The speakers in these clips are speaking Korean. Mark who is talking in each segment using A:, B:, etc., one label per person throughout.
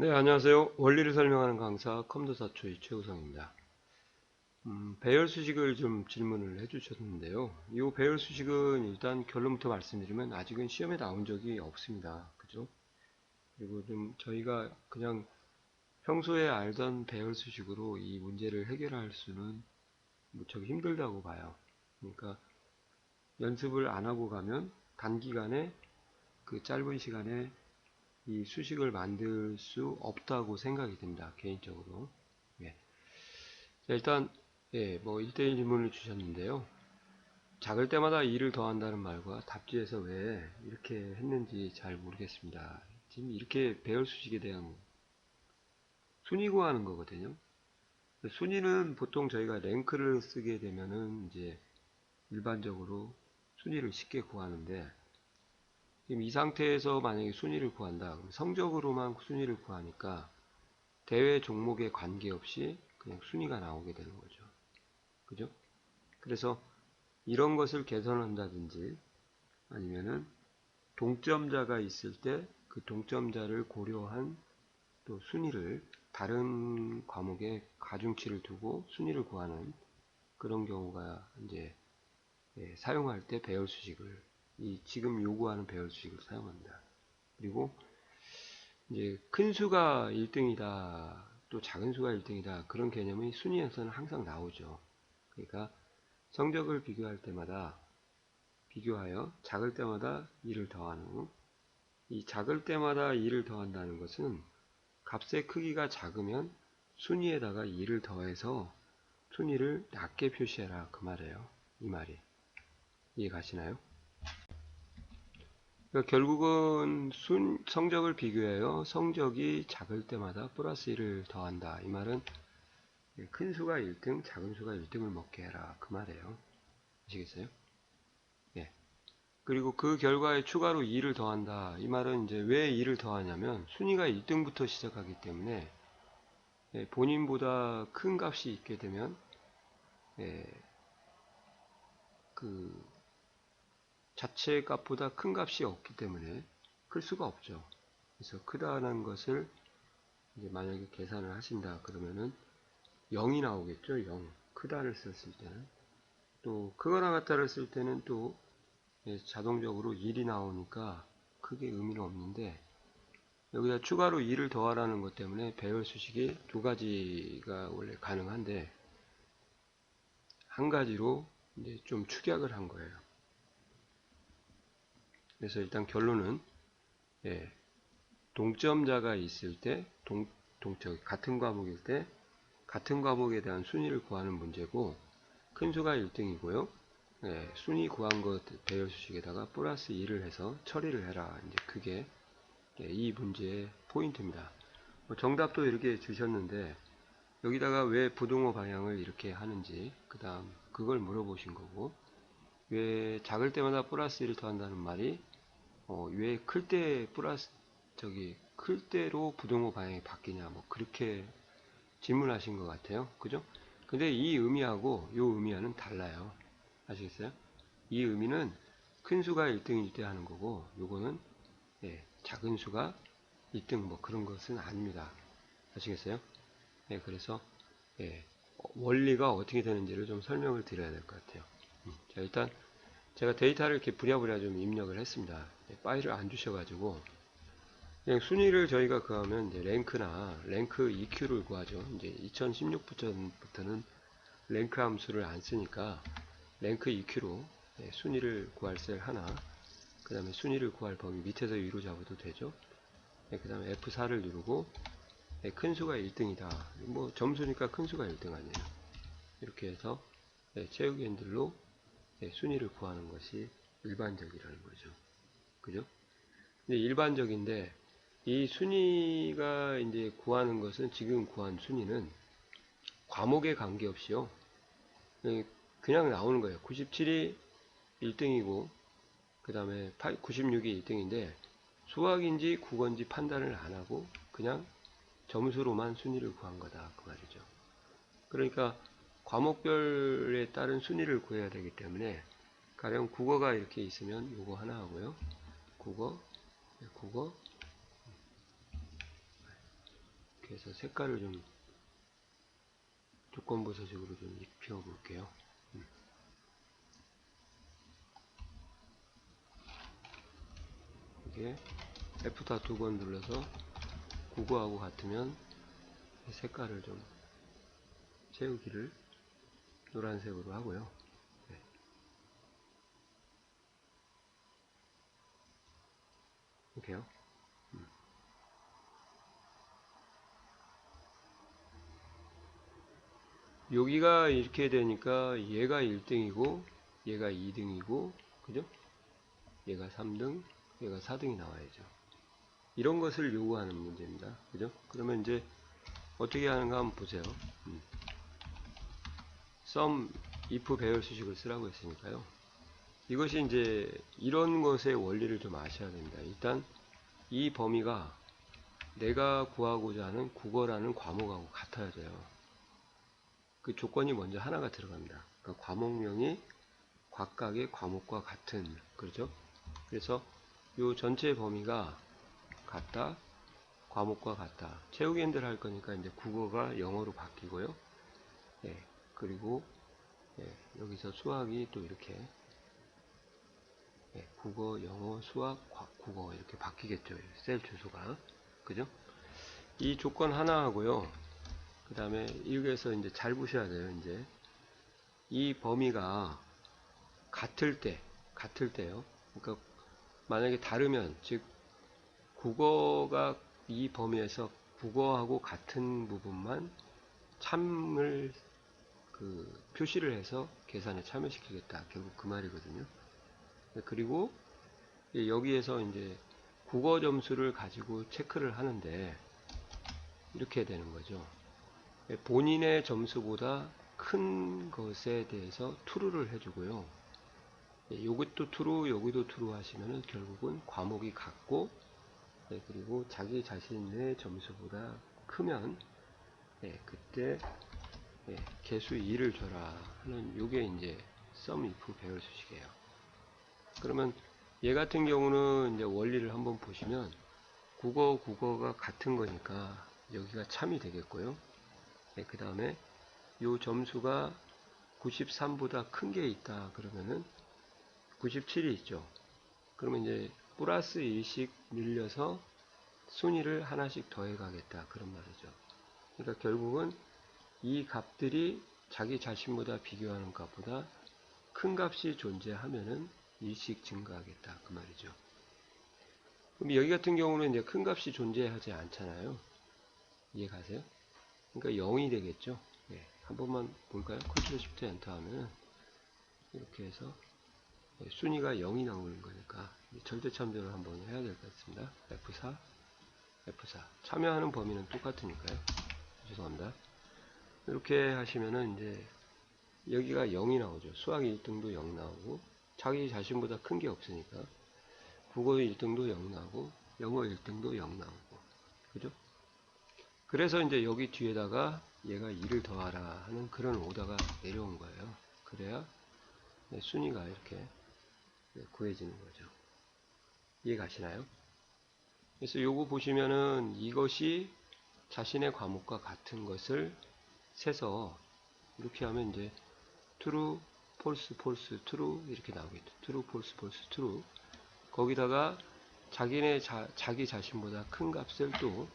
A: 네, 안녕하세요. 원리를 설명하는 강사 컴퓨터사초의 최우성입니다. 음, 배열 수식을 좀 질문을 해주셨는데요. 이 배열 수식은 일단 결론부터 말씀드리면 아직은 시험에 나온 적이 없습니다. 그죠? 그리고 좀 저희가 그냥 평소에 알던 배열 수식으로 이 문제를 해결할 수는 무척 힘들다고 봐요. 그러니까 연습을 안 하고 가면 단기간에 그 짧은 시간에 이 수식을 만들 수 없다고 생각이 듭니다. 개인적으로. 예. 자, 일단 예, 뭐 1대1 질문을 주셨는데요. 작을 때마다 2를 더한다는 말과 답지에서 왜 이렇게 했는지 잘 모르겠습니다. 지금 이렇게 배열 수식에 대한 순위 구하는 거거든요. 순위는 보통 저희가 랭크를 쓰게 되면은 이제 일반적으로 순위를 쉽게 구하는데 지금 이 상태에서 만약에 순위를 구한다. 성적으로만 순위를 구하니까 대회 종목에 관계없이 그냥 순위가 나오게 되는 거죠. 그죠? 그래서 이런 것을 개선한다든지 아니면은 동점자가 있을 때 그 동점자를 고려한 또 순위를 다른 과목에 가중치를 두고 순위를 구하는 그런 경우가 이제 예, 사용할 때 배열 수식을 이 지금 요구하는 배열 수식을 사용합니다. 그리고 이제 큰 수가 1등이다 또 작은 수가 1등이다 그런 개념이 순위에서는 항상 나오죠. 그러니까 성적을 비교할 때마다 비교하여 작을 때마다 2를 더하는 이 작을 때마다 2를 더한다는 것은 값의 크기가 작으면 순위에다가 2를 더해서 순위를 낮게 표시해라 그 말이에요. 이 말이 이해 가시나요? 그러니까 결국은 순, 성적을 비교해요. 성적이 작을 때마다 플러스 1을 더한다. 이 말은 큰 수가 1등, 작은 수가 1등을 먹게 해라. 그 말이에요. 아시겠어요? 예. 그리고 그 결과에 추가로 2를 더한다. 이 말은 이제 왜 2를 더하냐면 순위가 1등부터 시작하기 때문에 예, 본인보다 큰 값이 있게 되면 예, 그 자체 값보다 큰 값이 없기 때문에 클 수가 없죠. 그래서 크다는 것을 이제 만약에 계산을 하신다 그러면은 0이 나오겠죠. 0. 크다를 썼을 때는. 또 크거나 같다를 쓸 때는 또 자동적으로 1이 나오니까 크게 의미는 없는데 여기다 추가로 2를 더하라는 것 때문에 배열 수식이 두 가지가 원래 가능한데 한 가지로 이제 좀 축약을 한 거예요. 그래서 일단 결론은 예, 동점자가 있을 때 동, 동, 저, 같은 과목일 때 같은 과목에 대한 순위를 구하는 문제고 큰 수가 1등이고요. 예, 순위 구한 것 배열 수식에다가 플러스 2를 해서 처리를 해라. 이제 그게 예, 이 문제의 포인트입니다. 뭐 정답도 이렇게 주셨는데 여기다가 왜 부동호 방향을 이렇게 하는지 그 다음 그걸 물어보신 거고 왜 작을 때마다 플러스 1을 더한다는 말이 어, 왜 클 때 플러스 저기 클 때로 부동호 방향이 바뀌냐 뭐 그렇게 질문하신 것 같아요. 그죠? 근데 이 의미하고 요 의미와는 달라요. 아시겠어요? 이 의미는 큰 수가 1등일 때 하는 거고 요거는 예, 작은 수가 1등 뭐 그런 것은 아닙니다. 아시겠어요? 예, 그래서 예, 원리가 어떻게 되는지를 좀 설명을 드려야 될 것 같아요. 음, 자 일단 제가 데이터를 이렇게 부랴부랴 좀 입력을 했습니다. 네, 파일을 안 주셔가지고 그냥 순위를 저희가 구하면 이제 랭크나 랭크 EQ를 구하죠. 이제 2016부터는 랭크 함수를 안 쓰니까 랭크 EQ로 네, 순위를 구할 셀 하나 그 다음에 순위를 구할 범위 밑에서 위로 잡아도 되죠. 네, 그 다음에 F4를 누르고 네, 큰 수가 1등이다. 뭐 점수니까 큰 수가 1등 아니에요. 이렇게 해서 네, 채우기 핸들로 네, 순위를 구하는 것이 일반적이라는 거죠. 그죠? 근데 일반적인데 이 순위가 이제 구하는 것은 지금 구한 순위는 과목에 관계없이요. 그냥 나오는 거예요. 97이 1등이고 그 다음에 96이 1등인데 수학인지 국어인지 판단을 안 하고 그냥 점수로만 순위를 구한 거다 그 말이죠. 그러니까 과목별에 따른 순위를 구해야 되기 때문에 가령 국어가 이렇게 있으면 요거 하나 하고요. 국어, 네, 국어, 해서 색깔을 좀 조건부 서식으로 좀 입혀 볼게요. 음. 이게 F4 두번 눌러서 국어하고 같으면 색깔을 좀 채우기를 노란색으로 하고요. 네. 이렇게요. 음. 여기가 이렇게 되니까 얘가 1등이고 얘가 2등이고 그죠? 얘가 3등 얘가 4등이 나와야죠. 이런 것을 요구하는 문제입니다. 그죠? 그러면 이제 어떻게 하는가 한번 보세요. 음. sum if 배열 수식을 쓰라고 했으니까요. 이것이 이제 이런 것의 원리를 좀 아셔야 됩니다. 일단 이 범위가 내가 구하고자 하는 국어라는 과목하고 같아야 돼요. 그 조건이 먼저 하나가 들어갑니다. 그러니까 과목명이 각각의 과목과 같은 그렇죠? 그래서 이 전체 범위가 같다, 과목과 같다. 채우기인들 할 거니까 이제 국어가 영어로 바뀌고요. 예, 그리고 예, 여기서 수학이 또 이렇게 예, 국어, 영어, 수학, 과, 국어 이렇게 바뀌겠죠. 셀 주소가 그죠? 이 조건 하나 하고요. 그 다음에 여기에서 이제 잘 보셔야 돼요. 이제 이 범위가 같을 때, 같을 때요. 그러니까 만약에 다르면 즉 국어가 이 범위에서 국어하고 같은 부분만 참을 그 표시를 해서 계산에 참여시키겠다. 결국 그 말이거든요. 그리고 여기에서 이제 국어 점수를 가지고 체크를 하는데 이렇게 되는 거죠. 본인의 점수보다 큰 것에 대해서 true를 해주고요. 요것도 true, 여기도 true 하시면은 결국은 과목이 같고 네, 그리고 자기 자신의 점수보다 크면 네, 그때 네, 개수 2를 줘라 하는 요게 이제 sum if 배열 수식이에요. 그러면 얘 같은 경우는 이제 원리를 한번 보시면 국어 국어가 같은 거니까 여기가 참이 되겠고요. 네, 그 다음에 요 점수가 93보다 큰 게 있다 그러면은 97이 있죠. 그러면 이제 플러스 1씩 늘려서 순위를 하나씩 더해 가겠다. 그런 말이죠. 그러니까 결국은 이 값들이 자기 자신보다 비교하는 값보다 큰 값이 존재하면은 일씩 증가하겠다. 그 말이죠. 그럼 여기 같은 경우는 이제 큰 값이 존재하지 않잖아요. 이해 가세요? 그러니까 0이 되겠죠. 네, 한 번만 볼까요? 컨트롤 시프트 엔터 하면 이렇게 해서 네, 순위가 0이 나오는 거니까 절대 참조를 한번 해야 될 것 같습니다. F4, F4. 참여하는 범위는 똑같으니까요. 죄송합니다. 이렇게 하시면은 이제 여기가 0이 나오죠. 수학 1등도 0 나오고 자기 자신보다 큰 게 없으니까 국어 1등도 0 나오고 영어 1등도 0 나오고 그죠? 그래서 이제 여기 뒤에다가 얘가 2를 더하라 하는 그런 오다가 내려온 거예요. 그래야 네, 순위가 이렇게 네, 구해지는 거죠. 이해 가시나요? 그래서 요거 보시면은 이것이 자신의 과목과 같은 것을 세서 이렇게 하면 이제 true, false, false, true 이렇게 나오겠죠. true, false, false, true. 거기다가 자기네 자, 자기 자신보다 큰 값을 또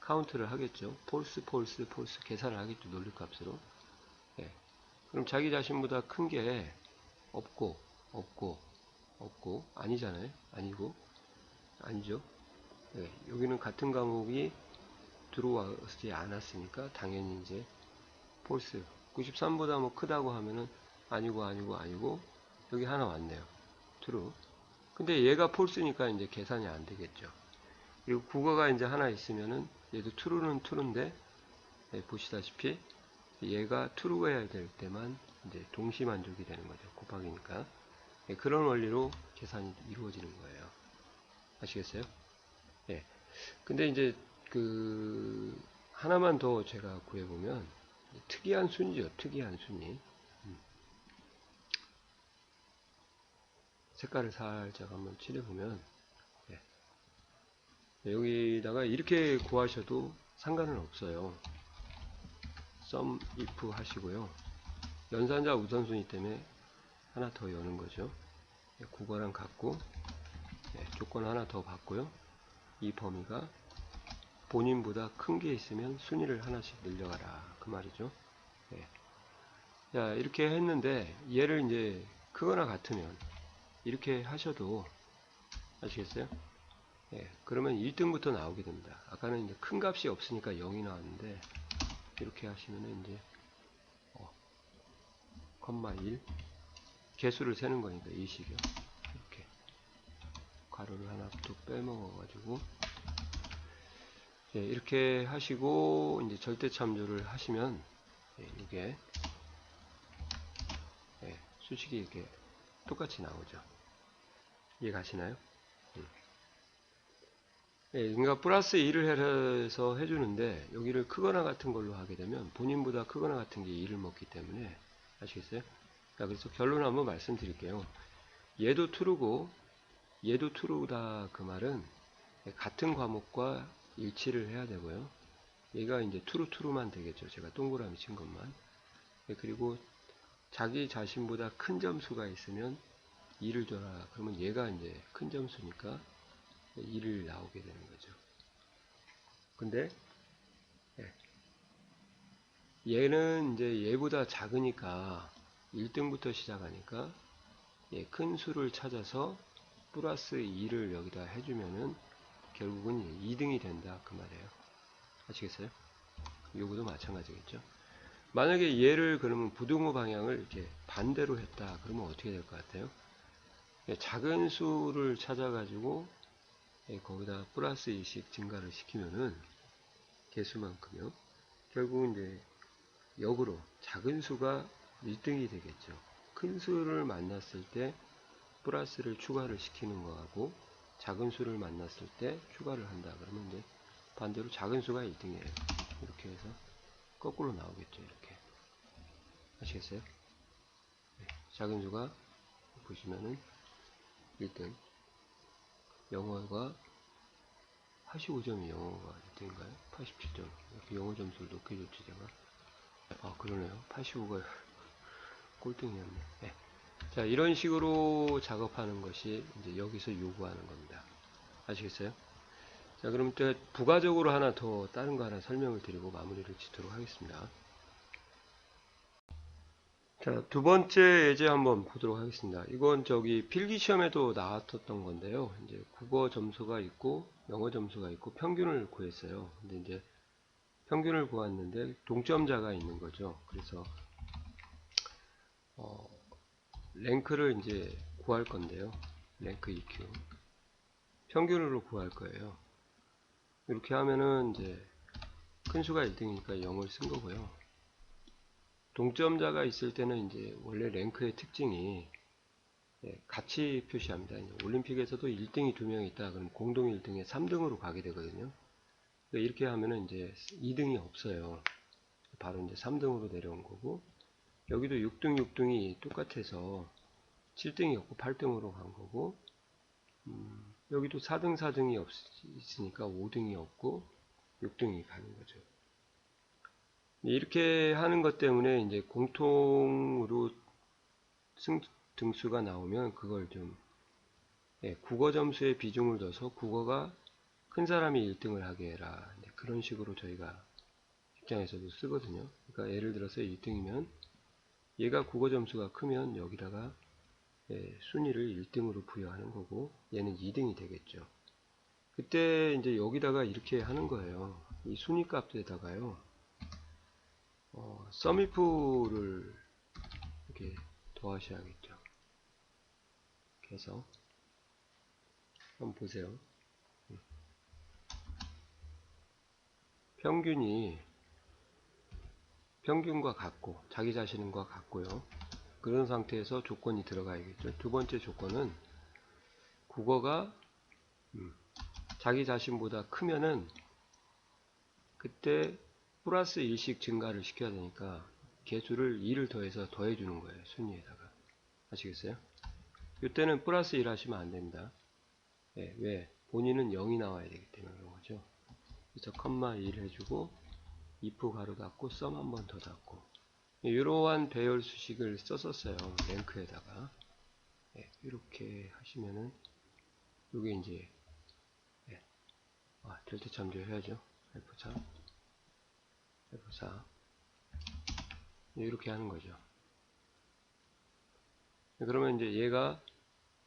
A: 카운트를 하겠죠. false, false, false 계산을 하겠죠. 논리 값으로. 예. 그럼 자기 자신보다 큰 게 없고 없고 없고 아니잖아요. 아니고 아니죠. 네, 여기는 같은 과목이 들어오지 않았으니까 당연히 이제 폴스 93보다 뭐 크다고 하면은 아니고 아니고 아니고 여기 하나 왔네요. 트루. 근데 얘가 폴스니까 이제 계산이 안 되겠죠. 그리고 국어가 이제 하나 있으면은 얘도 트루는 트루인데 네, 보시다시피 얘가 트루해야 될 때만 이제 동시 만족이 되는 거죠. 곱하기니까. 네, 그런 원리로 계산이 이루어지는 거예요. 아시겠어요? 예. 근데 이제 그 하나만 더 제가 구해보면 특이한 순이죠. 특이한 순위. 음. 색깔을 살짝 한번 칠해보면 예. 여기다가 이렇게 구하셔도 상관은 없어요. sum if 하시고요. 연산자 우선순위 때문에 하나 더 여는 거죠. 예, 국어랑 같고 예, 조건 하나 더 받고요. 이 범위가 본인보다 큰 게 있으면 순위를 하나씩 늘려가라 그 말이죠. 예. 자 이렇게 했는데 얘를 이제 크거나 같으면 이렇게 하셔도 아시겠어요? 예, 그러면 1등부터 나오게 됩니다. 아까는 이제 큰 값이 없으니까 0이 나왔는데 이렇게 하시면은 이제 어, 컴마 1 개수를 세는 거니까 이 식이요. 이렇게 가로를 하나 또 빼먹어 가지고 예, 이렇게 하시고 이제 절대 참조를 하시면 예, 이게 예, 수식이 이렇게 똑같이 나오죠. 이해 가시나요? 음. 예, 그러니까 플러스 2를 해서 해주는데 여기를 크거나 같은 걸로 하게 되면 본인보다 크거나 같은 게 2를 먹기 때문에 아시겠어요? 자, 그래서 결론 한번 말씀드릴게요. 얘도 true고 얘도 true다 그 말은 같은 과목과 일치를 해야 되고요. 얘가 이제 true true만 되겠죠. 제가 동그라미 친 것만. 예, 그리고 자기 자신보다 큰 점수가 있으면 2를 줘라. 그러면 얘가 이제 큰 점수니까 2를 나오게 되는 거죠. 근데 예, 얘는 이제 얘보다 작으니까 1등부터 시작하니까 예, 큰 수를 찾아서 플러스 2를 여기다 해주면은 결국은 2등이 된다 그 말이에요. 아시겠어요? 요거도 마찬가지겠죠. 만약에 얘를 그러면 부등호 방향을 이렇게 반대로 했다 그러면 어떻게 될 것 같아요? 예, 작은 수를 찾아가지고 예, 거기다 플러스 2씩 증가를 시키면은 개수만큼요. 결국은 이제 역으로 작은 수가 1등이 되겠죠. 큰 수를 만났을 때 플러스를 추가를 시키는 거하고 작은 수를 만났을 때 추가를 한다. 그러면 이제 반대로 작은 수가 1등이에요. 이렇게 해서 거꾸로 나오겠죠. 이렇게. 아시겠어요? 네. 작은 수가 보시면은 1등. 영어가 85점이 영어가 1등인가요? 87점. 이렇게 영어 점수를 높여줬지, 제가. 아, 그러네요. 85가 꼴등이었네. 네. 자, 이런 식으로 작업하는 것이 이제 여기서 요구하는 겁니다. 아시겠어요? 자, 그럼 또 부가적으로 하나 더 다른 거 하나 설명을 드리고 마무리를 짓도록 하겠습니다. 자, 두 번째 예제 한번 보도록 하겠습니다. 이건 저기 필기 시험에도 나왔었던 건데요. 이제 국어 점수가 있고 영어 점수가 있고 평균을 구했어요. 근데 이제 평균을 구했는데 동점자가 있는 거죠. 그래서 어, 랭크를 이제 구할 건데요. 랭크 EQ. 평균으로 구할 거예요. 이렇게 하면은 이제 큰 수가 1등이니까 0을 쓴 거고요. 동점자가 있을 때는 이제 원래 랭크의 특징이 예, 같이 표시합니다. 올림픽에서도 1등이 두명 있다. 그럼 공동 1등에 3등으로 가게 되거든요. 그러니까 이렇게 하면은 이제 2등이 없어요. 바로 이제 3등으로 내려온 거고 여기도 6등, 6등이 똑같아서 7등이 없고 8등으로 간 거고 음, 여기도 4등, 4등이 없, 있으니까 5등이 없고 6등이 가는 거죠. 이렇게 하는 것 때문에 이제 공통으로 승, 등수가 나오면 그걸 좀 예, 국어 점수의 비중을 둬서 국어가 큰 사람이 1등을 하게 해라. 네, 그런 식으로 저희가 직장에서도 쓰거든요. 그러니까 예를 들어서 1등이면 얘가 국어 점수가 크면 여기다가 예, 순위를 1등으로 부여하는 거고 얘는 2등이 되겠죠. 그때 이제 여기다가 이렇게 하는 거예요. 이 순위 값에다가요. 어, 썸이프를 이렇게 더하셔야겠죠. 그래서 한번 보세요. 평균이 평균과 같고 자기 자신과 같고요. 그런 상태에서 조건이 들어가야겠죠. 두 번째 조건은 국어가 음, 자기 자신보다 크면은 그때 플러스 1씩 증가를 시켜야 되니까 개수를 2를 더해서 더해 주는 거예요. 순위에다가. 아시겠어요? 이때는 플러스 1 하시면 안 됩니다. 예, 왜? 본인은 0이 나와야 되기 때문에 그런 거죠. 그래서 컴마 1 해주고 if 가로 닫고 썸 한 번 더 닫고 이러한 배열 수식을 썼었어요 랭크에다가. 예, 이렇게 하시면은 요게 이제 예, 아, 델타 참조 해야죠. F4 F4 이렇게 하는 거죠. 그러면 이제 얘가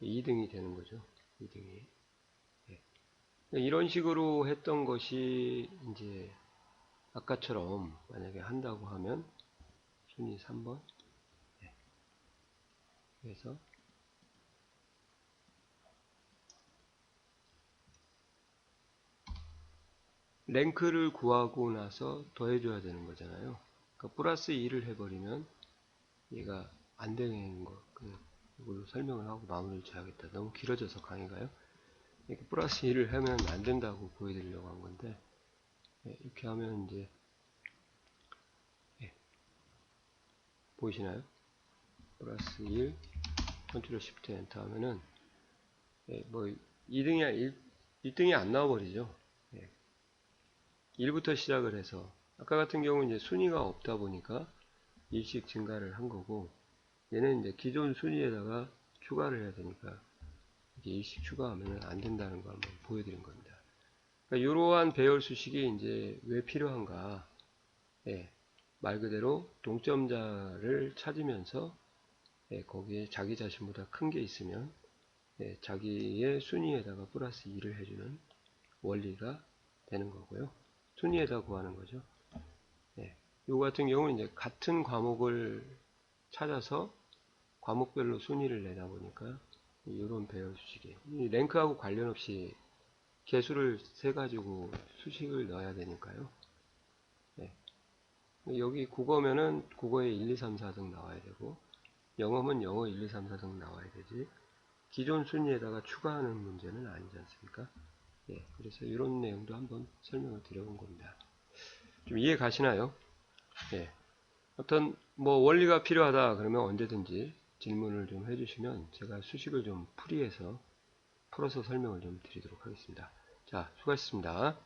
A: 2등이 되는 거죠. 2등이. 예. 이런 식으로 했던 것이 이제 아까처럼 만약에 한다고 하면 순위 3번 네. 그래서 랭크를 구하고 나서 더해줘야 되는 거잖아요. 그러니까 플러스 2를 해버리면 얘가 안 되는 거. 그 이걸로 설명을 하고 마무리를 줘야겠다. 너무 길어져서 강의가요. 이렇게 플러스 2를 하면 안 된다고 보여드리려고 한 건데 예, 이렇게 하면 이제 보이시나요? 플러스 1 컨트롤 시프트 엔터 하면은 예, 뭐 2등이 1, 1등이 안 나와 버리죠. 예. 1부터 시작을 해서 아까 같은 경우는 이제 순위가 없다 보니까 일씩 증가를 한 거고 얘는 이제 기존 순위에다가 추가를 해야 되니까 이게 일씩 추가하면 안 된다는 거 한번 보여드린 겁니다. 그러니까 이러한 배열 수식이 이제 왜 필요한가? 예, 말 그대로 동점자를 찾으면서 예, 거기에 자기 자신보다 큰 게 있으면 예, 자기의 순위에다가 플러스 2를 해주는 원리가 되는 거고요. 순위에다 구하는 거죠. 예, 요 같은 경우는 이제 같은 과목을 찾아서 과목별로 순위를 내다 보니까 이런 배열 수식이 이 랭크하고 관련 없이 개수를 세 가지고 수식을 넣어야 되니까요. 예. 여기 국어면은 국어에 1, 2, 3, 4등 나와야 되고 영어면 영어 1, 2, 3, 4등 나와야 되지 기존 순위에다가 추가하는 문제는 아니지 않습니까? 예, 그래서 이런 내용도 한번 설명을 드려본 겁니다. 좀 이해 가시나요? 예. 어떤 뭐 원리가 필요하다 그러면 언제든지 질문을 좀 해주시면 제가 수식을 좀 풀이해서 풀어서 설명을 좀 드리도록 하겠습니다. 자, 수고하셨습니다.